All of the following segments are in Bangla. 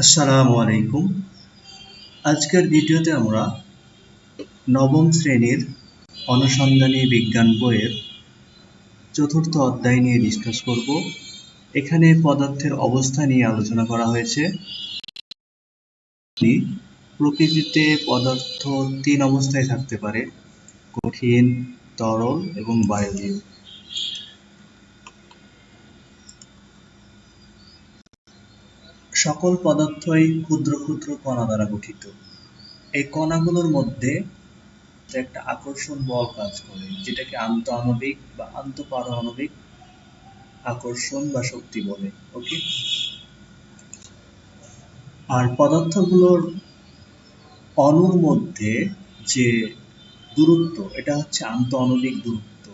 আসসালামু আলাইকুম। আজকের ভিডিওতে আমরা নবম শ্রেণির অনুসন্ধানী বিজ্ঞান বইয়ের চতুর্থ অধ্যায় নিয়ে ডিসকাস করব। এখানে পদার্থের অবস্থা নিয়ে আলোচনা করা হয়েছে। প্রকৃতিতে পদার্থ তিন অবস্থায় থাকতে পারে, কঠিন, তরল এবং বায়বীয় সকল পদার্থই ক্ষুদ্র ক্ষুদ্র কণা দ্বারা গঠিত। এই কণাগুলোর মধ্যে একটা আকর্ষণ বল কাজ করে, যেটাকে আন্তঃআণবিক বা আন্তঃপারমাণবিক আকর্ষণ বা শক্তি বলে, ওকে? আর পদার্থগুলোর অণুর মধ্যে যে দূরত্ব, এটা হচ্ছে আন্তঃআণবিক দূরত্ব।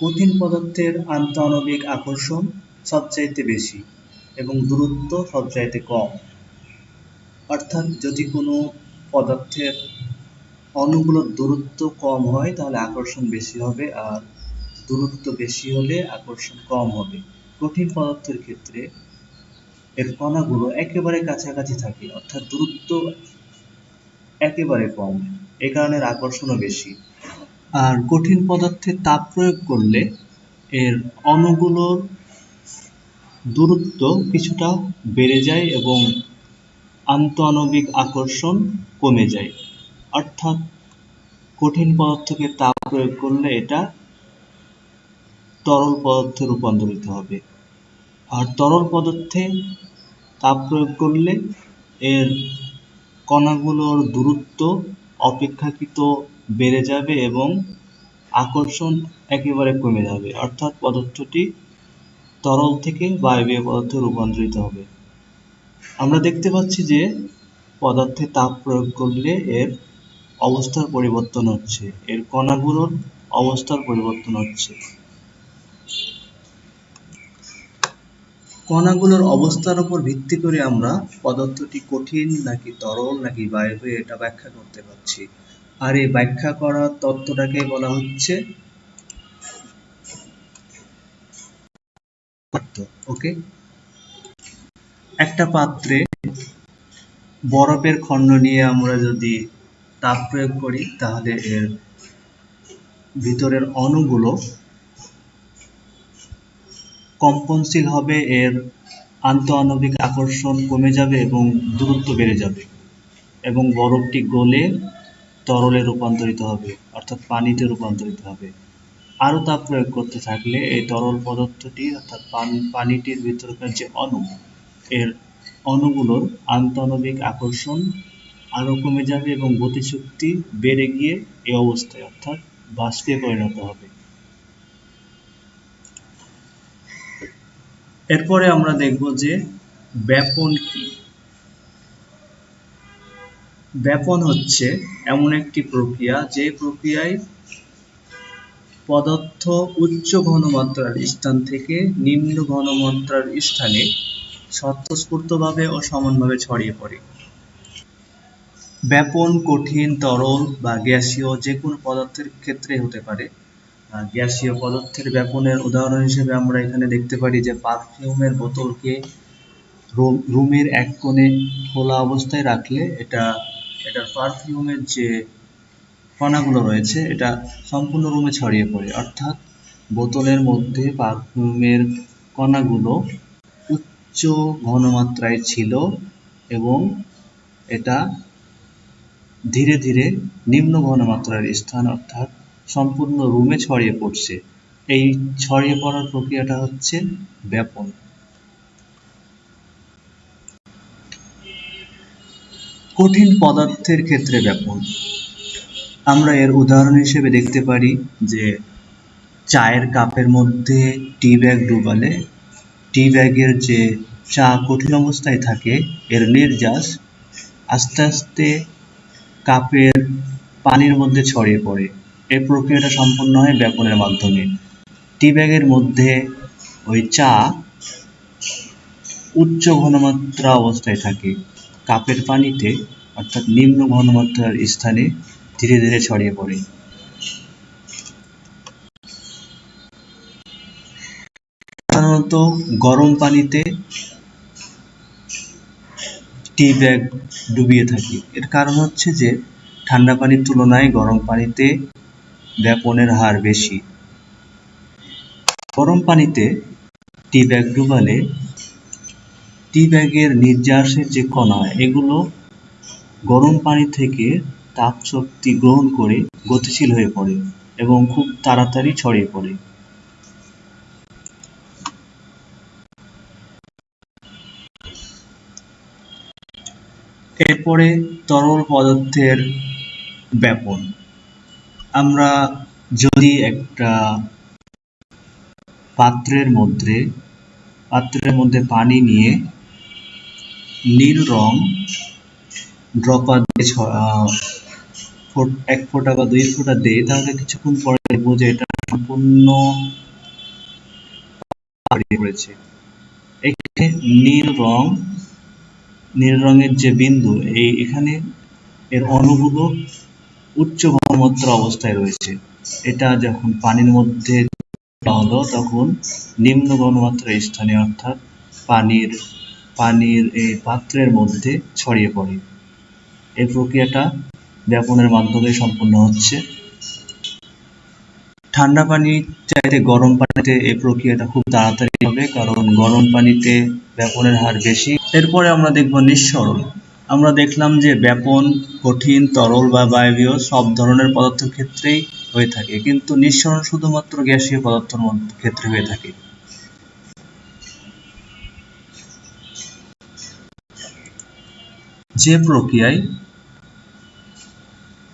কঠিন পদার্থের আন্তঃআণবিক আকর্ষণ সবচাইতে বেশি। এবং দূরত্ব সবচাইতে কম। অর্থাৎ যদি কোনো পদার্থের অণুগুলোর দূরত্ব কম হয়, তাহলে আকর্ষণ বেশি হবে আর দূরত্ব বেশি হলে আকর্ষণ কম হবে। কঠিন পদার্থের ক্ষেত্রে এর কণাগুলো একেবারে কাছাকাছি থাকে, অর্থাৎ দূরত্ব একেবারে কম, এ কারণে আকর্ষণও বেশি। আর কঠিন পদার্থে তাপ প্রয়োগ করলে এর অণুগুলোর দূরত্ব কিছুটা বেড়ে যায় এবং আন্তঃআণবিক আকর্ষণ কমে যায়। অর্থাৎ কঠিন পদার্থকে তাপ প্রয়োগ করলে এটা তরল পদার্থে রূপান্তরিত হবে। আর তরল পদার্থে তাপ প্রয়োগ করলে এর কণাগুলোর দূরত্ব অপেক্ষাকৃত বেড়ে যাবে এবং আকর্ষণ একেবারে কমে যাবে। অর্থাৎ পদার্থটি তরল থেকে বায়বীয় পদার্থে রূপান্তরিত হবে। আমরা দেখতে পাচ্ছি যে পদার্থে তাপ প্রয়োগ করলে এর অবস্থার পরিবর্তন হচ্ছে। এর কণাগুলোর অবস্থার পরিবর্তন হচ্ছে। কণাগুলোর অবস্থার উপর ভিত্তি করে আমরা পদার্থটি কঠিন নাকি তরল নাকি বায়বীয় এটা ব্যাখ্যা করতে পারছি। আর এই ব্যাখ্যা করার তত্ত্বটাকে বলা হচ্ছে ওকে একটা পাত্রে বরফের খণ্ড নিয়ে আমরা যদি তাপ প্রয়োগ করি, তাহলে এর ভিতরের অণুগুলো কম্পনশীল হবে, এর আন্তঃআণবিক আকর্ষণ কমে যাবে এবং দূরত্ব বেড়ে যাবে এবং বরফটি গলে তরলে রূপান্তরিত হবে, অর্থাৎ পানিতে রূপান্তরিত হবে। আরও তাপ প্রয়োগ করতে থাকলে এই তরল পদার্থটি অর্থাৎ পানি, পানিটির ভিতরকার যে অণু, এর অণুগুলোর আন্তঃআণবিক আকর্ষণ আরও কমে যাবে এবং গতিশক্তি বেড়ে গিয়ে এই অবস্থায় অর্থাৎ বাষ্পে পরিণত হবে। এরপরে আমরা দেখব যে ব্যাপন কি। ব্যাপন হচ্ছে এমন একটি প্রক্রিয়া, যে প্রক্রিয়ায় পদার্থ উচ্চ ঘনমাত্রার স্থান থেকে নিম্ন ঘনমাত্রার স্থানে স্বতঃস্ফূর্তভাবে ও সমানভাবে ছড়িয়ে পড়ে। ব্যাপন, কঠিন, তরল বা গ্যাসীয় যে কোনো পদার্থের ক্ষেত্রে হতে পারে। গ্যাসীয় পদার্থের ব্যাপনের উদাহরণ হিসেবে আমরা এখানে দেখতে পারি যে পারফিউমের বোতলকে রুমের এক কোণে খোলা অবস্থায় রাখলে এটা, এটার পারফিউমের যে কণাগুলো রয়েছে, এটা সম্পূর্ণ রুমে ছড়িয়ে পড়ে। অর্থাৎ বোতলের মধ্যে পারফিউমের কণাগুলো উচ্চ ঘনমাত্রায় ছিল এবং এটা ধীরে ধীরে নিম্ন ঘনমাত্রার স্থান, অর্থাৎ সম্পূর্ণ রুমে ছড়িয়ে পড়ছে। এই ছড়িয়ে পড়ার প্রক্রিয়াটা হচ্ছে ব্যাপন। কঠিন পদার্থের ক্ষেত্রে ব্যাপন। আমরা এর উদাহরণ হিসেবে দেখতে পারি যে চায়ের কাপের মধ্যে টি ব্যাগ ডুবালে টি ব্যাগের যে চা কঠিন অবস্থায় থাকে, এর নির্যাস আস্তে আস্তে কাপের পানির মধ্যে ছড়িয়ে পড়ে। এই প্রক্রিয়াটা সম্পন্ন হয় ব্যাপনের মাধ্যমে। টি ব্যাগের মধ্যে ওই চা উচ্চ ঘনমাত্রা অবস্থায় থাকে। কাপের পানিতে, অর্থাৎ নিম্ন ঘনমাত্রার স্থানে ধীরে ধীরে ছড়িয়ে পড়ে। সাধারণত গরম পানিতে টি ব্যাগ ডুবিয়ে থাকি। এর কারণ হচ্ছে যে, ঠান্ডা পানির তুলনায় গরম পানিতে ব্যাপনের হার বেশি। গরম পানিতে টি ব্যাগ ডুবালে টি ব্যাগের নির্যাসের যে কণা, এগুলো গরম পানি থেকে তাপ শক্তি গ্রহণ করে গতিশীল হয়ে পড়ে এবং খুব তাড়াতাড়ি ছড়িয়ে পড়ে। এরপরে তরল পদার্থের ব্যাপন। আমরা যদি একটা পাত্রের মধ্যে পাত্রের মধ্যে পানি নিয়ে নীল রং ড্রপার দিয়ে এক ফোঁটা বা দুই ফোঁটা দেই তাহলে কিছুক্ষণ পরে দেখব যে এটা সম্পূর্ণ পড়েছে। এখানে নীল রং, নীল রঙের যে বিন্দু, এই এখানে এর অণুগুলো উচ্চ ঘনমাত্রা অবস্থায় রয়েছে। এটা যখন পানির মধ্যে হলো তখন নিম্ন ঘনমাত্রার স্থানে, অর্থাৎ পানির পানির এই পাত্রের মধ্যে ছড়িয়ে পড়ে। এই প্রক্রিয়াটা ব্যাপনের মাধ্যমে সম্পন্ন হচ্ছে। ঠান্ডা পানির চাইতে গরম পানিতে এই প্রক্রিয়াটা খুব তাড়াতাড়ি হবে, কারণ গরম পানিতে ব্যাপনের হার বেশি। এরপরে আমরা দেখব নিঃসরণ। আমরা দেখলাম যে ব্যাপন, কঠিন, তরল বা বায়বীয় সব ধরনের পদার্থের ক্ষেত্রেই হয়ে থাকে, কিন্তু নিঃসরণ শুধুমাত্র গ্যাসীয় পদার্থের ক্ষেত্রে হয়ে থাকে। যে প্রক্রিয়ায়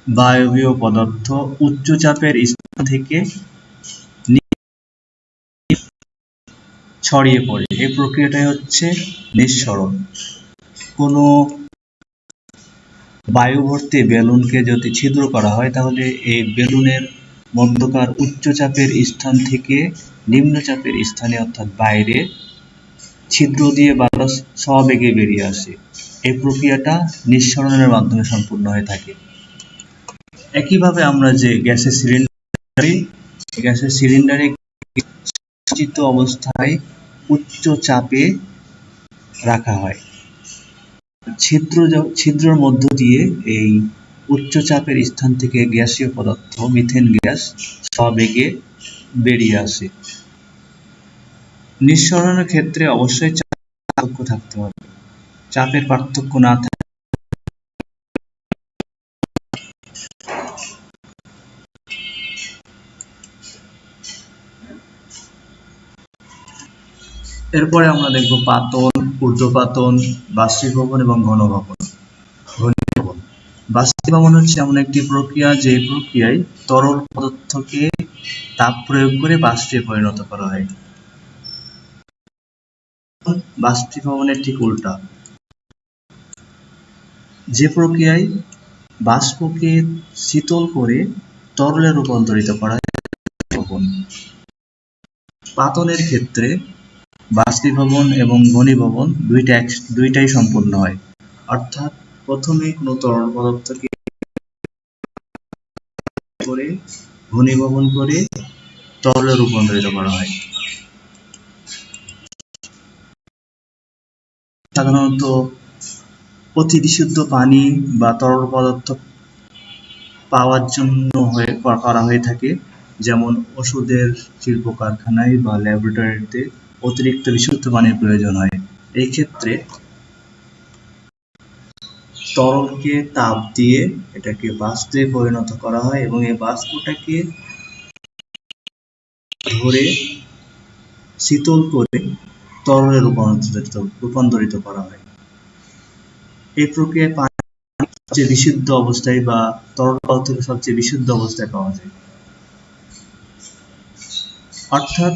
বায়বীয় পদার্থ উচ্চ চাপের স্থান থেকে ছড়িয়ে পড়ে। এই প্রক্রিয়াটাই হচ্ছে নিঃসরণ। কোনো বায়ু ভর্তি বেলুনকে যদি ছিদ্র করা হয়, তাহলে এই বেলুনের মধ্যকার উচ্চ চাপের স্থান থেকে নিম্ন চাপের স্থানে, অর্থাৎ বাইরে, ছিদ্র দিয়ে বাতাস স্ববেগে বেরিয়ে আসে। এই প্রক্রিয়াটা নিঃসরণের মাধ্যমে সম্পূর্ণ হয়ে থাকে। একইভাবে আমরা যে গ্যাসের সিলিন্ডারে গ্যাসের সিলিন্ডারে সঞ্চিত অবস্থায় উচ্চ চাপে রাখা হয়। ছিদ্র ছিদ্রের মধ্য দিয়ে এই উচ্চ চাপের স্থান থেকে গ্যাসীয় পদার্থ, মিথেন গ্যাস, সবেগে বেরিয়ে আসে। নিঃসরণের ক্ষেত্রে অবশ্যই চাপ পার্থক্য থাকতে হবে। চাপের পার্থক্য না থাকলে এরপরে আমরা দেখব পাতন ঊর্ধ্বপাতন বাষ্পীভবন এবং ঘনভবন। ঘনীভবন। বাষ্পীভবন হচ্ছে এমন একটি প্রক্রিয়া, যে প্রক্রিয়ায় তরল পদার্থকে তাপ প্রয়োগ করে বাষ্পে পরিণত করা হয়। বাষ্পীভবনের ঠিক উল্টা। যে প্রক্রিয়ায় বাষ্পকে শীতল করে তরলে রূপান্তরিত করা হয়। পাতনের ক্ষেত্রে বাষ্পীভবন এবং ঘনীভবন দুইটাই সম্পূর্ণ হয়। অর্থাৎ প্রথমে কোনো তরল পদার্থকে করে ঘনীভবন করে তরলে রূপান্তরিত করা হয়। সাধারণত অতি বিশুদ্ধ পানি বা তরল পদার্থ পাওয়ার জন্য হয়ে করা হয়ে থাকে, যেমন ওষুধের শিল্প কারখানায় বা ল্যাবরেটরিতে অতিরিক্ত বিশুদ্ধ পানির প্রয়োজন হয়। এই ক্ষেত্রে তরলকে তাপ দিয়ে এটাকে বাষ্পে পরিণত করা হয় এবং এই বাষ্পটাকে ধরে শীতল করে তরলে রূপান্তরিত রূপান্তরিত করা হয়। এই প্রক্রিয়ায় পানি সবচেয়ে বিশুদ্ধ অবস্থায় বা তরল পদার্থকে সবচেয়ে বিশুদ্ধ অবস্থায় পাওয়া যায়। অর্থাৎ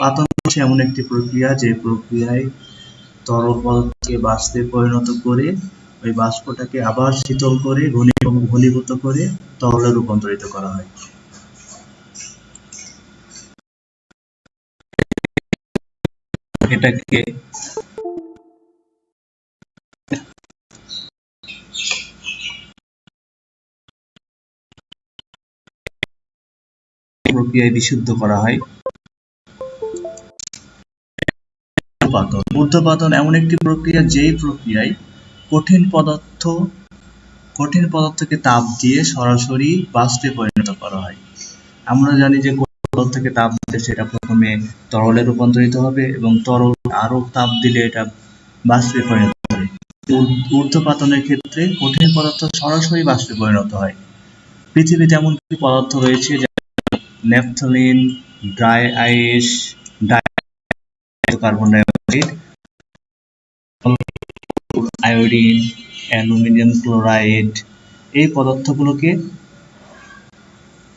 পাতন হচ্ছে এমন একটি প্রক্রিয়া যে প্রক্রিয়ায় তরল পদার্থকে বাষ্পে পরিণত করে ওই বাষ্পটাকে আবার শীতল করে ঘনী- ঘনীভূত করে তরলে রূপান্তরিত করা হয়। এটাকে প্রক্রিয়ায় বিশুদ্ধ করা হয়। ঊর্ধ্বপাতন ঊর্ধ্বপাতন এমন একটি প্রক্রিয়া, যেই প্রক্রিয়ায় কঠিন পদার্থ, কঠিন পদার্থকে তাপ দিয়ে সরাসরি বাষ্পে পরিণত করা হয়। আমরা জানি যে পদার্থকে তাপ দিতে সেটা প্রথমে তরলে রূপান্তরিত হবে এবং তরল আরও তাপ দিলে এটা বাষ্পে পরিণত হবে। ঊর্ধ্বপাতনের ক্ষেত্রে কঠিন পদার্থ সরাসরি বাষ্পে পরিণত হয়। পৃথিবীতে এমন কিছু পদার্থ রয়েছে naphthalene dry ice, di carbon dioxide iodine aluminium chloride এই পদার্থগুলোকে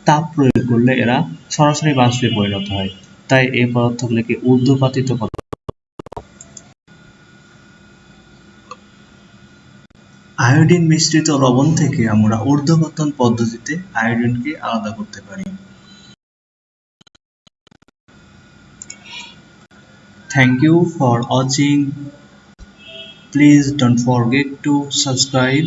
তাপ প্রয়োগ করলে এরা সরাসরি বাষ্পে পরিণত হয়। তাই এই পদার্থগুলোকে ঊর্ধ্বপাতিত আয়োডিন মিশ্রিত লবণ থেকে আমরা ঊর্ধ্বপতন পদ্ধতিতে আয়োডিনকে আলাদা করতে পারি। Thank you for watching. Please don't forget to subscribe